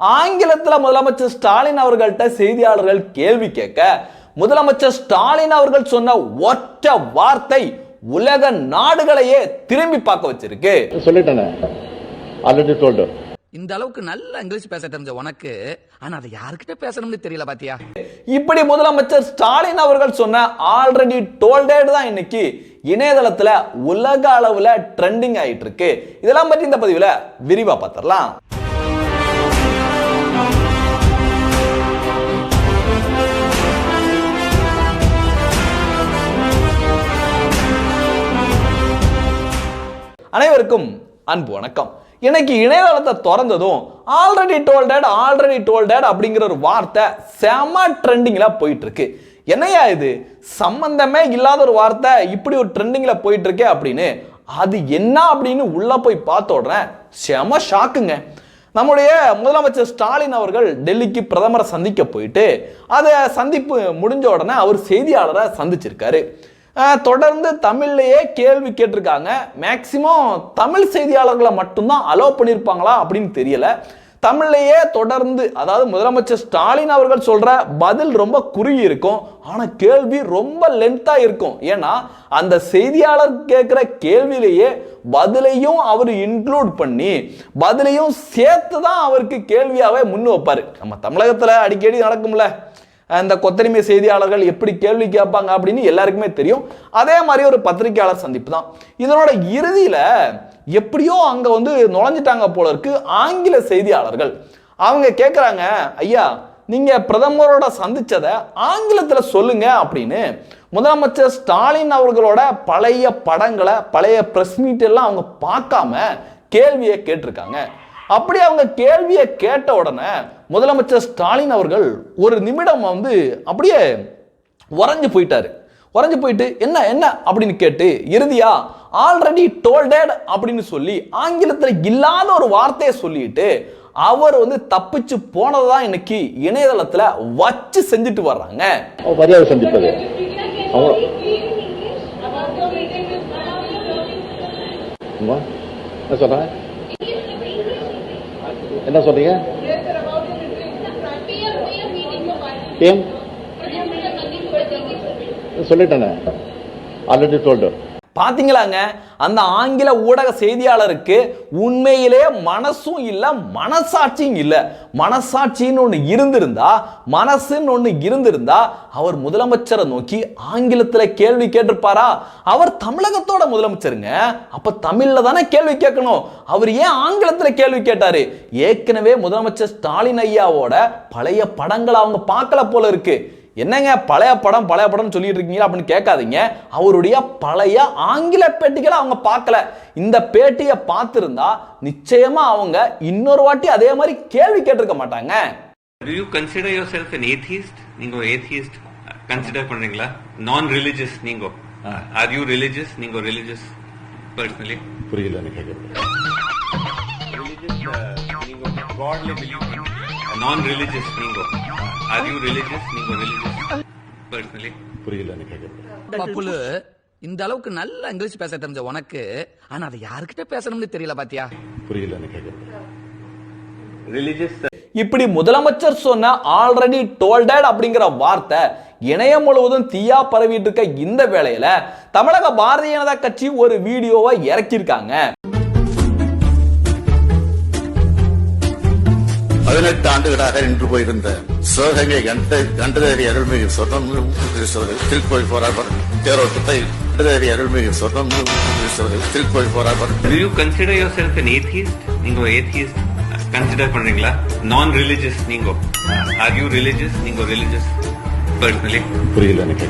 ஆங்கிலத்துல முதலமைச்சர் ஸ்டாலின் அவர்கள்ட்ட செய்தியாளர்கள் கேள்வி கேட்க முதலமைச்சர் ஸ்டாலின் அவர்கள் சொன்ன ஒற்ற வார்த்தை உலக நாடுகளையே திரும்பி பார்க்க வச்சிருக்கு. சொல்லிட்டேனே. ஆல்ரெடி டோல்டு இந்த அளவுக்கு நல்ல இங்கிலீஷ் பேச தெரிஞ்ச உனக்கு ஆனா அதை யாருக்கிட்ட பேசணும்னு தெரியல பாத்தியா? இப்படி முதலமைச்சர் ஸ்டாலின் அவர்கள் சொன்ன ஆல்ரெடி டோல்டேட் தான் இன்னைக்கு இணையதளத்துல உலக அளவுல ட்ரெண்டிங் ஆயிட்டு இருக்கு. இதெல்லாம் பற்றி இந்த பதிவுல விரிவா பார்த்துடலாம் அனைவருக்கும் அன்பு வணக்கம். இன்னைக்கு இணையதளத்தை திறந்ததும் ஆல்ரெடி டோல்டட் ஆல்ரெடி டோல்டட் அப்படிங்கிற ஒரு வார்த்தை செம ட்ரெண்டிங்ல போயிட்டு இருக்கு என்னையா இது? சம்பந்தமே இல்லாத ஒரு வார்த்தை இப்படி ஒரு ட்ரெண்டிங்ல போயிட்டு இருக்கே அப்படின்னு. அது என்ன அப்படின்னு உள்ள போய் பார்த்த உடனே செம ஷாக்குங்க நம்முடைய முதலமைச்சர் ஸ்டாலின் அவர்கள் டெல்லிக்கு பிரதமரை சந்திக்க போயிட்டு அதை சந்திப்பு முடிஞ்ச உடனே அவர் செய்தியாளரை சந்திச்சிருக்காரு. தொடர்ந்து தமிழ்லையே கேள்வி கேட்டிருக்காங்க. மேக்சிமம் தமிழ் செய்தியாளர்களை மட்டும்தான் அலோவ் பண்ணியிருப்பாங்களா அப்படின்னு தெரியல. தமிழ்லையே தொடர்ந்து அதாவது முதலமைச்சர் ஸ்டாலின் அவர்கள் சொல்ற பதில் ரொம்ப குறுகி இருக்கும். ஆனால் கேள்வி ரொம்ப லென்த்தாக இருக்கும். ஏன்னா அந்த செய்தியாளர் கேட்குற கேள்வியிலேயே பதிலையும் அவர் இன்க்ளூட் பண்ணி பதிலையும் சேர்த்து தான் அவருக்கு கேள்வியாகவே முன் வைப்பார். நம்ம தமிழகத்தில் அடிக்கடி நடக்கும்ல. இந்த கொத்தரிமை செய்தியாளர்கள் எப்படி கேள்வி கேட்பாங்க அப்படின்னு எல்லாருக்குமே தெரியும். அதே மாதிரி ஒரு பத்திரிகையாளர் சந்திப்பு தான். இதனோட இறுதியில் எப்படியோ அங்கே வந்து நுழைஞ்சிட்டாங்க போல இருக்கு ஆங்கில செய்தியாளர்கள். அவங்க கேட்குறாங்க ஐயா நீங்கள் பிரதமரோட சந்தித்ததை ஆங்கிலத்தில் சொல்லுங்க அப்படின்னு. முதலமைச்சர் ஸ்டாலின் அவர்களோட பழைய படங்களை பழைய ப்ரெஸ் மீட் எல்லாம் அவங்க பார்க்காம கேள்வியை கேட்டிருக்காங்க. அப்படி அவங்க கேள்வியை கேட்ட உடனே முதலமைச்சர் ஸ்டாலின் அவர்கள் ஒரு நிமிடம் வந்து அப்படியே உறைஞ்சு போயிட்டாரு. உறைஞ்சு போயிட்டு என்ன என்ன? அப்படின்னு கேட்டு இறுதியா ஆல்ரெடி டோல்டட் அப்படின்னு சொல்லி ஆங்கிலத்துல இல்லாத ஒரு வார்த்தையை சொல்லிட்டு அவர் வந்து தப்பிச்சு போனதை தான் இன்னைக்கு இணையதளத்துல வச்சு செஞ்சுட்டு வர்றாங்க. மரியாதை என்ன சொல்றீங்க? ஏன் சொல்லிட்டேனே. ஆல்ரெடி டோல்டு பார்த்தீங்களாங்க அந்த ஆங்கில ஊடக செய்தியாளருக்கு உண்மையிலே மனசும் இல்லை மனசாட்சியும் இல்லை. மனசாட்சின்னு ஒன்று இருந்திருந்தா மனசுன்னு ஒன்று இருந்திருந்தா அவர் முதலமைச்சரை நோக்கி ஆங்கிலத்தில் கேள்வி கேட்டிருப்பாரா? அவர் தமிழகத்தோட முதலமைச்சருங்க. அப்போ தமிழில் தானே கேள்வி கேட்கணும். அவர் ஏன் ஆங்கிலத்தில் கேள்வி கேட்டார்? ஏற்கனவே முதலமைச்சர் ஸ்டாலின் ஐயாவோட பழைய படங்களை அவங்க பார்க்கல போல இருக்குது என்னங்க பழைய படம் பழைய படம் சொல்லிட்டு இருக்கீங்களா அப்படின்னு கேட்காதீங்க. அவருடைய பழைய ஆங்கில பேட்டிகளை அவங்க பார்க்கல. இந்த பேட்டியை பார்த்திருந்தா நிச்சயமா அவங்க இன்னொரு வாட்டி அதே மாதிரி கேள்வி கேட்டிருக்க மாட்டாங்க. Do you consider yourself an atheist? நீங்க atheist. கன்சிடர் பண்றீங்களா? நான் ரிலிஜியஸ் நீங்க ஆர் யூ ரிலிஜியஸ் நீங்க ரிலிஜியஸ் பர்சனலி புரியல எனக்கு கேட்கறது நான் ரிலிஜியஸ் நீங்க ஆர் யூ ரிலிஜியஸ் நீங்க ரிலிஜியஸ் பர்சனலி புரியல பப்புலு இந்த அளவுக்கு நல்ல இங்கிலீஷ் பேச தெரிஞ்ச உனக்கு ஆனா அதை யாருக்கிட்ட பேசணும்னு தெரியல பாத்தியா? புரியல ரிலிஜியஸ் இப்படி முதலமைச்சர் சொன்ன ஆல்ரெடி டோல்டட் அப்படிங்கிற வார்த்தை இணையம் முழுவதும் தீயா பரவிட்டு இருக்க இந்த வேளையில தமிழக பாரதிய ஜனதா கட்சி ஒரு வீடியோவை இறக்கியிருக்காங்க. பதினெட்டு ஆண்டுகளாக நின்று போயிருந்த சிவகங்கை கண்ட கண்டதேறி அருள்மிகு சொர்ணம் திருக்கோயில் போராட்டம் தேரோட்டத்தை கண்டதேறி அருள்மிகு சொர்ணம் திருக்கோயில் போராட்டம். Do you consider yourself an atheist? நீங்க atheist. கன்சிடர் பண்றீங்களா? நான் ரிலிஜியஸ் நீங்க. ஆர் யூ ரிலிஜியஸ் நீங்க ரிலிஜியஸ் பர்சனலி புரியல எனக்கு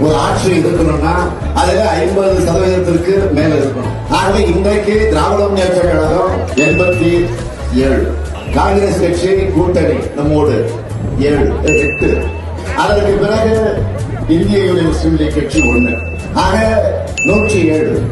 ஒரு ஆட்சி இருக்கணும்னா அதுல ஐம்பது சதவீதத்திற்கு மேல இருக்கணும். ஆகவே இன்றைக்கு திராவிட முன்னேற்ற கழகம் எண்பத்தி ஏழு. காங்கிரஸ் கட்சி கூட்டணி நம்மோடு ஏழு எட்டு. அதற்கு பிறகு இந்திய யூனியன் முஸ்லீம் லீக் கட்சி ஒண்ணு. ஆக நூற்றி ஏழு.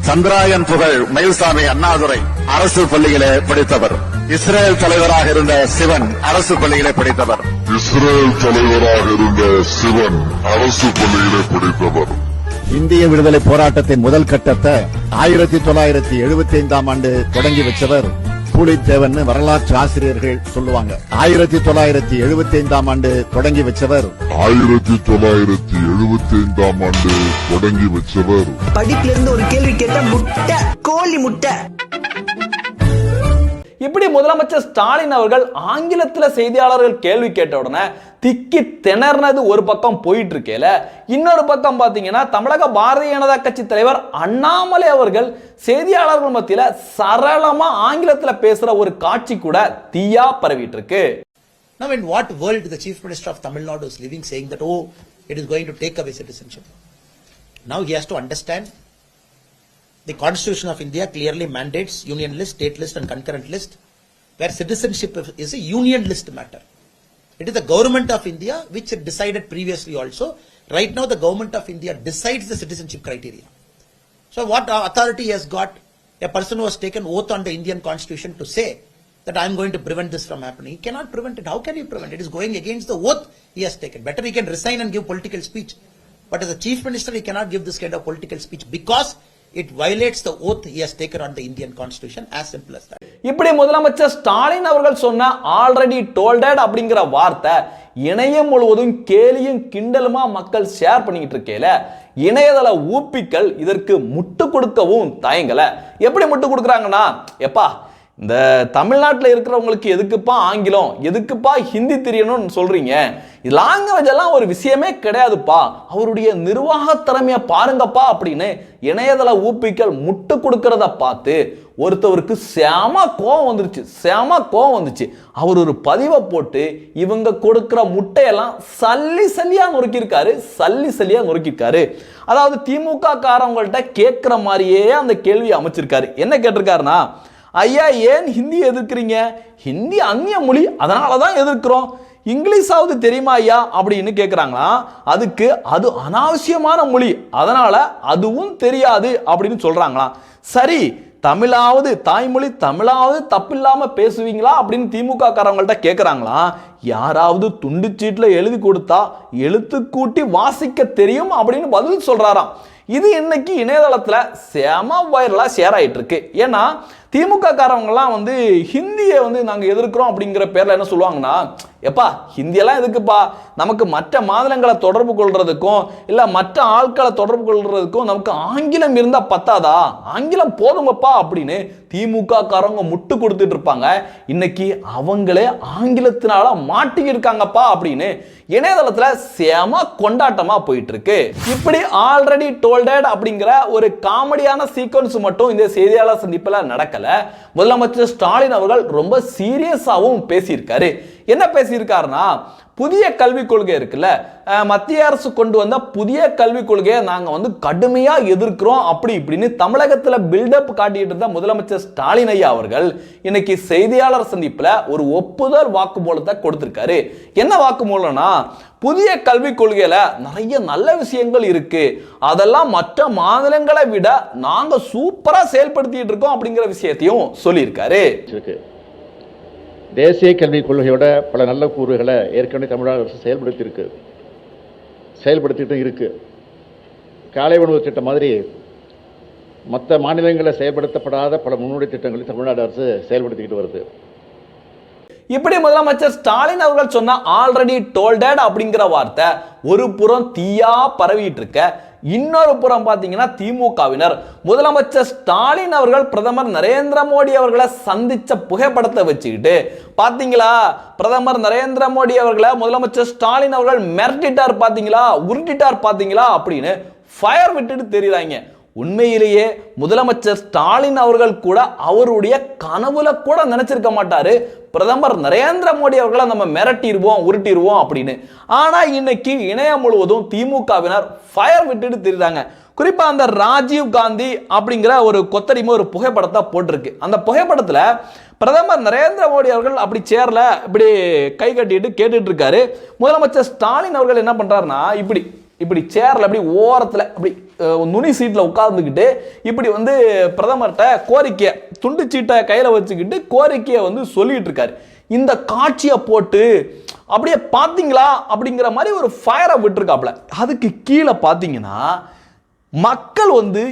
சந்திராயன் புகழ் மயில்சாமி அண்ணாதுரை அரசு பள்ளியிலே படித்தவர். இஸ்ரேல் தலைவராக இருந்த சிவன் அரசு பள்ளியிலே படித்தவர். இஸ்ரேல் தலைவராக இருந்த சிவன் அரசு பள்ளியிலே படித்தவர். இந்திய விடுதலை போராட்டத்தின் முதல் கட்டத்தை ஆயிரத்தி தொள்ளாயிரத்தி எழுபத்தி ஐந்தாம் ஆண்டு தொடங்கி வச்சவர் பூலித்தேவன் வரலாற்று ஆசிரியர்கள் சொல்லுவாங்க. ஆயிரத்தி தொள்ளாயிரத்தி எழுபத்தி ஐந்தாம் ஆண்டு தொடங்கி வச்சவர். ஆயிரத்தி தொள்ளாயிரத்தி எழுபத்தி ஐந்தாம் ஆண்டு தொடங்கி வச்சவர். படிப்புல இருந்து ஒரு கேள்வி கேட்டா முட்டை கோழி முட்டை. இப்படி முதலமைச்சர் ஸ்டாலின் அவர்கள் ஆங்கிலத்தில் செய்தியாளர்கள் கேள்வி கேட்ட உடனே திக்கி திணறினது ஒரு பக்கம் போயிட்டு இருக்கேல இன்னொரு பக்கம் பார்த்தீங்கன்னா தமிழக பாரதிய ஜனதா கட்சி தலைவர் அண்ணாமலை அவர்கள் செய்தியாளர்கள் மத்தியில் சரளமாக ஆங்கிலத்தில் பேசுகிற ஒரு காட்சி கூட தீயா பரவிட்டு இருக்கு Now, in what world the Chief Minister of Tamil Nadu is living saying that, oh, it is going to take away citizenship? Now he has to understand the Constitution of India clearly mandates union list, state list, and concurrent list, where citizenship is a union list matter. It is the government of India which decided previously also. Right now, the government of India decides the citizenship criteria. So, what authority has got a person who has taken oath on the Indian Constitution to say that I am going to prevent this from happening? He cannot prevent it. How can he prevent it? It is going against the oath he has taken. Better he can resign and give political speech. But as a chief minister, he cannot give this kind of political speech because it violates the oath as has on on Indian Indian as As simple இப்படி முதலமைச்சர் ஸ்டாலின் அவர்கள் சொன்ன already டோல்டட் அப்படிங்கிற வார்த்தை இணையம் முழுவதும் கேலியும் கிண்டலுமா மக்கள் share பண்ணிக்கிட்டு இருக்கையில இணையதள ஊப்பிக்கள் இதற்கு முட்டு கொடுக்கவும் தயங்கல. எப்படி முட்டு கொடுக்குறாங்கன்னா எப்பா இந்த தமிழ்நாட்டில் இருக்கிறவங்களுக்கு எதுக்குப்பா ஆங்கிலம்? எதுக்குப்பா ஹிந்தி தெரியணும்னு சொல்றீங்க? லாங்குவேஜ் எல்லாம் ஒரு விஷயமே கிடையாதுப்பா. அவருடைய நிர்வாக திறமையை பாருங்கப்பா அப்படின்னு இணையதள ஊப்பிக்கள் முட்டு கொடுக்கறத பார்த்து ஒருத்தவருக்கு செம கோவம் வந்துருச்சு. செம கோவம் வந்துச்சு. அவர் ஒரு பதிவை போட்டு இவங்க கொடுக்குற முட்டையெல்லாம் சல்லி சல்லியா நொறுக்கியிருக்காரு. சல்லி சல்லியா நொறுக்கியிருக்காரு. அதாவது திமுக காரவங்கள்ட்ட கேட்குற மாதிரியே அந்த கேள்வியை அமைச்சிருக்காரு. என்ன கேட்டிருக்காருன்னா ஐயா ஏன் ஹிந்தி எதிர்க்கிறீங்க? ஹிந்தி அந்நிய மொழி அதனால தான் எதிர்க்கிறோம். இங்கிலீஷாவது தெரியுமா ஐயா? அப்படின்னு கேட்குறாங்களா அதுக்கு அது அனாவசியமான மொழி. அதனால அதுவும் தெரியாது அப்படின்னு சொல்கிறாங்களாம் சரி தமிழாவது தாய்மொழி தமிழாவது தப்பில்லாமல் பேசுவீங்களா அப்படின்னு திமுக காரவங்கள்ட்ட கேட்குறாங்களா யாராவது துண்டு சீட்டில் எழுதி கொடுத்தா எழுத்து கூட்டி வாசிக்க தெரியும் அப்படின்னு பதில் சொல்கிறாராம் இது இன்னைக்கு இணையதளத்தில் செம வைரலாக ஷேர் ஆகிட்டு இருக்கு ஏன்னா திமுக காரவங்கலாம் வந்து ஹிந்தியை வந்து நாங்கள் எதிர்க்கிறோம் அப்படிங்கிற பேரில் என்ன சொல்லுவாங்கன்னா எப்பா ஹிந்தியெல்லாம் எதுக்குப்பா? நமக்கு மற்ற மாநிலங்களை தொடர்பு கொள்றதுக்கும் இல்லை மற்ற ஆட்களை தொடர்பு கொள்றதுக்கும் நமக்கு ஆங்கிலம் இருந்தால் பத்தாதா? ஆங்கிலம் போதுமப்பா அப்படின்னு திமுக காரவங்க முட்டு கொடுத்துட்டு இருப்பாங்க. இன்னைக்கு அவங்களே ஆங்கிலத்தினால மாட்டிக்கிருக்காங்கப்பா அப்படின்னு இணையதளத்தில் செம கொண்டாட்டமாக போயிட்டு இருக்கு இப்படி ஆல்ரெடி டோல்டட் அப்படிங்கிற ஒரு காமெடியான சீக்வன்ஸ் மட்டும் இந்த செய்தியாளர் சந்திப்பில் நடக்கல. முதலமைச்சர் ஸ்டாலின் அவர்கள் ரொம்ப சீரியஸாகவும் பேசியிருக்காரு. என்ன பேசியிருக்காருன்னா புதிய கல்விக் கொள்கை இருக்குல்ல மத்திய அரசு கொண்டு வந்த புதிய கல்விக் கொள்கையை நாங்கள் வந்து கடுமையாக எதிர்க்கிறோம் அப்படி இப்படின்னு தமிழகத்தில் பில்டப் காட்டிட்டு இருந்த முதலமைச்சர் ஸ்டாலின் ஐயா அவர்கள் இன்னைக்கு செய்தியாளர் சந்திப்பில் ஒரு ஒப்புதல் வாக்குமூலத்தை கொடுத்திருக்காரு. என்ன வாக்குமூலம்னா புதிய கல்விக் கொள்கையில் நிறைய நல்ல விஷயங்கள் இருக்கு. அதெல்லாம் மற்ற மாநிலங்களை விட நாங்கள் சூப்பராக செயல்படுத்திட்டு இருக்கோம் அப்படிங்கிற விஷயத்தையும் சொல்லியிருக்காரு. தேசிய கல்விக் கொள்கையோட பல நல்ல கூறுகளை ஏற்கனவே தமிழக அரசு செயல்படுத்தியிருக்கு. செயல்படுத்திட்டு இருக்கு. காலை உணவு திட்டம் மாதிரி மற்ற மாநிலங்களில் செயல்படுத்தப்படாத பல முன்னோடி திட்டங்களை தமிழ்நாடு அரசு செயல்படுத்திக்கிட்டு வருது. இப்படி முதலமைச்சர் ஸ்டாலின் அவர்கள் சொன்ன ஆல்ரெடி டோல்டட் அப்படிங்கிற வார்த்தை ஒரு புறம் தீயா பரவிட்டு இருக்க இன்னொரு புறம் பார்த்தீங்கன்னா திமுகவினர். முதலமைச்சர் ஸ்டாலின் அவர்கள் பிரதமர் நரேந்திர மோடி அவர்களை சந்திச்ச புகைப்படத்தை வச்சுக்கிட்டு பார்த்தீங்களா? பிரதமர் நரேந்திர மோடி அவர்களை முதலமைச்சர் ஸ்டாலின் அவர்கள் மிரட்டிட்டார் பார்த்தீங்களா? உருட்டிட்டார் பார்த்தீங்களா? அப்படின்னு ஃபயர் விட்டுட்டு தெரியுறாங்க. உண்மையிலேயே முதலமைச்சர் ஸ்டாலின் அவர்கள் கூட அவருடைய கனவுல கூட நினைச்சிருக்க மாட்டாரு. பிரதமர் நரேந்திர மோடி அவர்களை நம்ம மிரட்டிடுவோம் உருட்டிடுவோம் அப்படின்னு. ஆனால் இன்னைக்கு இணையம் முழுவதும் திமுகவினர் ஃபயர் விட்டுட்டு தெரியுறாங்க குறிப்பாக அந்த ராஜீவ் காந்தி அப்படிங்கிற ஒரு கொத்தடிமை ஒரு புகைப்படத்தை போட்டிருக்கு. அந்த புகைப்படத்தில் பிரதமர் நரேந்திர மோடி அவர்கள் அப்படி சேரில் இப்படி கை கட்டிட்டு கேட்டுட்டு இருக்காரு முதலமைச்சர் ஸ்டாலின் அவர்கள் என்ன பண்ணுறாருன்னா இப்படி இப்படி சேரில் அப்படி ஓரத்தில் அப்படி நுனி சீட்டில் உட்கார்ந்துக்கிட்டு இப்படி வந்து பிரதமர்கிட்ட கோரிக்கையை துண்டு சீட்டை கையில் வச்சுக்கிட்டு கோரிக்கையை வந்து சொல்லிட்டு இருக்காரு. இந்த காட்சியை போட்டு அப்படியே பார்த்தீங்களா? அப்படிங்கிற மாதிரி ஒரு ஃபயரை விட்டுருக்காப்புல. அதுக்கு கீழே பார்த்தீங்கன்னா மக்கள் வந்து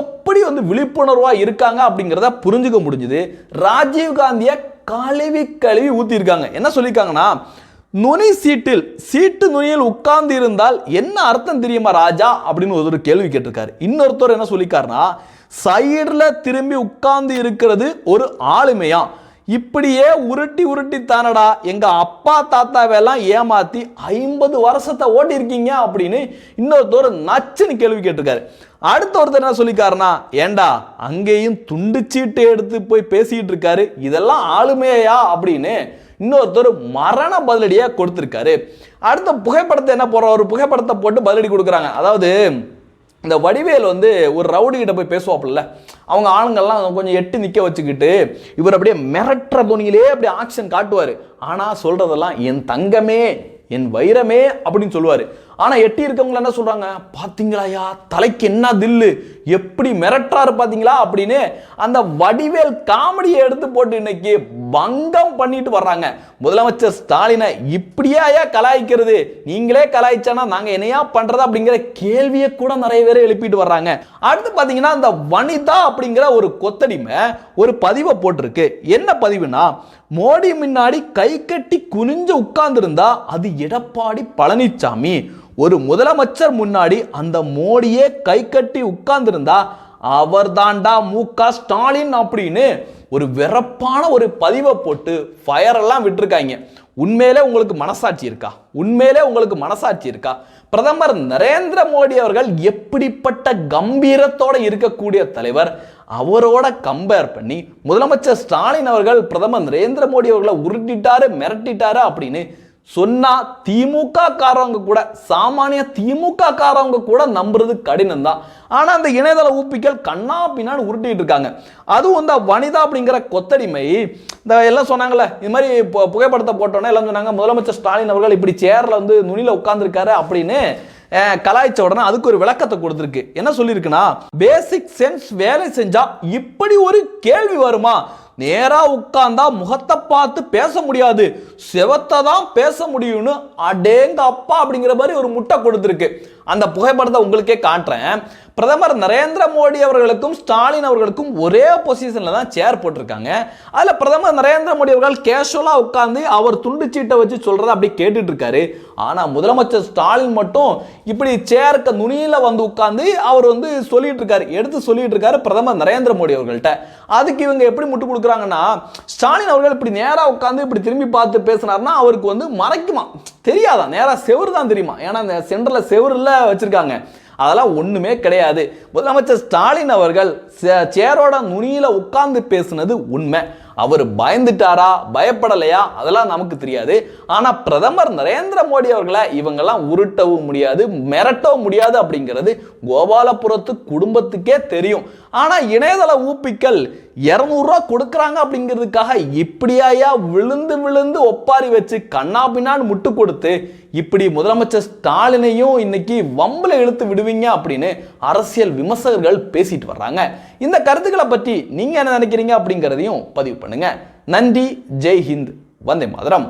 எப்படி வந்து விழிப்புணர்வாக இருக்காங்க அப்படிங்கிறத புரிஞ்சுக்க முடிஞ்சுது. ராஜீவ் காந்தியை கழுவி கழுவி ஊற்றிருக்காங்க என்ன சொல்லியிருக்காங்கன்னா நுனி சீட்டில் சீட்டு நுனியில் உட்கார்ந்து இருந்தால் என்ன அர்த்தம் தெரியுமா ராஜா? அப்படின்னு ஒரு கேள்வி கேட்டிருக்காரு. இன்னொருத்தர் என்ன சொல்லிக்காருனா சைடில் திரும்பி உட்கார்ந்து இருக்கிறது ஒரு ஆளுமையா? இப்படியே உருட்டி உருட்டி தானடா எங்க அப்பா தாத்தாவெல்லாம் ஏமாத்தி ஐம்பது வருஷத்தை ஓட்டி இருக்கீங்க அப்படின்னு இன்னொருத்தர் நச்சுன்னு கேள்வி கேட்டிருக்காரு. அடுத்த ஒருத்தர் என்ன சொல்லிக்காருன்னா ஏண்டா அங்கேயும் துண்டு சீட்டு எடுத்து போய் பேசிக்கிட்டு இருக்காரு? இதெல்லாம் ஆளுமையா? அப்படின்னு இன்னொருத்தர் மரண பதிலடியாக கொடுத்துருக்காரு. அடுத்த புகைப்படத்தை என்ன போற ஒரு புகைப்படத்தை போட்டு பதிலடி கொடுக்குறாங்க. அதாவது இந்த வடிவேல் வந்து ஒரு ரவுடி கிட்ட போய் பேசுவாப்புல அவங்க ஆளுங்கள்லாம் கொஞ்சம் எட்டு நிற்க வச்சுக்கிட்டு இவர் அப்படியே மிரட்டுற துணியிலே அப்படியே ஆக்ஷன் காட்டுவார். ஆனால் சொல்கிறதெல்லாம் என் தங்கமே என் வைரமே அப்படின்னு சொல்லுவார். ஆனால் எட்டி இருக்கவங்க என்ன சொல்கிறாங்க பார்த்தீங்களாயா தலைக்கு என்ன தில்லு? எப்படி மிரட்டுறாரு பார்த்தீங்களா அப்படின்னு அந்த வடிவேல் காமெடியை எடுத்து போட்டு இன்னைக்கு பங்கம் பண்ணிட்டு வர்றாங்க. முதலமைச்சர் ஸ்டாலினை இப்படியாயா கலாய்க்கிறது? நீங்களே கலாய்ச்சானா நாங்கள் என்னையா பண்ணுறது அப்படிங்கிற கேள்வியை கூட நிறைய பேர் எழுப்பிட்டு வர்றாங்க. அடுத்து பார்த்தீங்கன்னா அந்த வனிதா அப்படிங்கிற ஒரு கொத்தடிமை ஒரு பதிவை போட்டிருக்கு. என்ன பதிவுனா மோடி முன்னாடி கை கட்டி குனிஞ்சு உட்கார்ந்துருந்தா அது எடப்பாடி பழனிசாமி ஒரு முதலமைச்சர் முன்னாடி அந்த மோடியே கை கட்டி உட்கார்ந்திருந்தா அவர் தாண்டா மு க ஸ்டாலின் அப்படின்னு ஒரு வெறப்பான ஒரு பதிவை போட்டு ஃபயரெல்லாம் விட்டுருக்காங்க. உண்மையிலே உங்களுக்கு மனசாட்சி இருக்கா? உண்மையிலே உங்களுக்கு மனசாட்சி இருக்கா? பிரதமர் நரேந்திர மோடி அவர்கள் எப்படிப்பட்ட கம்பீரத்தோட இருக்கக்கூடிய தலைவர் அவரோட கம்பேர் பண்ணி முதலமைச்சர் ஸ்டாலின் அவர்கள் பிரதமர் நரேந்திர மோடி அவர்களை உருட்டிட்டாரு மிரட்டிட்டாரு அப்படின்னு சொன்னா திமுக காரவங்க கூட சாமானிய திமுக காரவங்க கூட நம்புறது கடினம் தான் ஆனா அந்த இணையதள ஊப்பிகள் கண்ணா பின்னான்னு உருட்டிட்டு இருக்காங்க. அதுவும் இந்த வனிதா அப்படிங்கிற கொத்தடிமை இந்த எல்லாம் சொன்னாங்கல்ல இது மாதிரி புகைப்படத்தை போட்டோன்னே எல்லாம் சொன்னாங்க முதலமைச்சர் ஸ்டாலின் அவர்கள் இப்படி சேர்ல வந்து நுனியில உட்கார்ந்துருக்காரு அப்படின்னு கலாய்ச்ச உடனே அதுக்கு ஒரு விளக்கத்தை கொடுத்துருக்கு. என்ன சொல்லியிருக்குன்னா பேசிக் சென்ஸ் வேலை செஞ்சா இப்படி ஒரு கேள்வி வருமா? நேரா உட்கார்ந்தா முகத்தை பார்த்து பேச முடியாது. செவத்தை தான் பேச முடியும்னு அடேங்க அப்பா அப்படிங்கிற மாதிரி ஒரு முட்டை கொடுத்துருக்கு. அந்த புகைப்படத்தை உங்களுக்கே காட்டுறேன். பிரதமர் நரேந்திர மோடி அவர்களுக்கும் ஸ்டாலின் அவர்களுக்கும் ஒரே பொசிஷனில் தான் சேர் போட்டிருக்காங்க. அதில் பிரதமர் நரேந்திர மோடி அவர்கள் கேஷுவலாக உட்காந்து அவர் துண்டு சீட்டை வச்சு சொல்கிறத அப்படி கேட்டுட்டு இருக்காரு. ஆனால் முதலமைச்சர் ஸ்டாலின் மட்டும் இப்படி சேர்க்க நுனியில் வந்து உட்காந்து அவர் வந்து சொல்லிட்டு இருக்காரு எடுத்து சொல்லிட்டு இருக்காரு பிரதமர் நரேந்திர மோடி அவர்கள்ட்ட. அதுக்கு இவங்க எப்படி முட்டு கொடுக்குறாங்கன்னா ஸ்டாலின் அவர்கள் இப்படி நேராக உட்காந்து இப்படி திரும்பி பார்த்து பேசினார்னா அவருக்கு வந்து மறைக்குமா? தெரியாதா? நேராக செவரு தான் தெரியுமா? ஏன்னா இந்த சென்டரில் செவரில் வச்சிருக்காங்க. அதெல்லாம் ஒண்ணுமே கிடையாது. முதலமைச்சர் ஸ்டாலின் அவர்கள் சே- சேரோட நுனியில உட்கார்ந்து பேசுனது உண்மை. அவர் பயந்துட்டாரா பயப்படலையா? அதெல்லாம் நமக்கு தெரியாது. ஆனா பிரதமர் நரேந்திர மோடி அவர்களை இவங்கெல்லாம் உருட்டவும் முடியாது மிரட்டவும் முடியாது அப்படிங்கிறது கோபாலபுரத்து குடும்பத்துக்கே தெரியும். ஆனால் இணையதள ஊப்பிக்கள் இரநூறுவா கொடுக்குறாங்க அப்படிங்கிறதுக்காக இப்படியாயா விழுந்து விழுந்து ஒப்பாரி வச்சு கண்ணா பின்னான்னு முட்டு கொடுத்து இப்படி முதலமைச்சர் ஸ்டாலினையும் இன்னைக்கு வம்புல இழுத்து விடுவீங்க அப்படின்னு அரசியல் விமர்சகர்கள் பேசிட்டு வர்றாங்க. இந்த கருத்துக்களை பற்றி நீங்கள் என்ன நினைக்கிறீங்க அப்படிங்கிறதையும் பதிவு பண்ணுங்க. நன்றி ஜெய் ஹிந்த் வந்தே மாதரம்.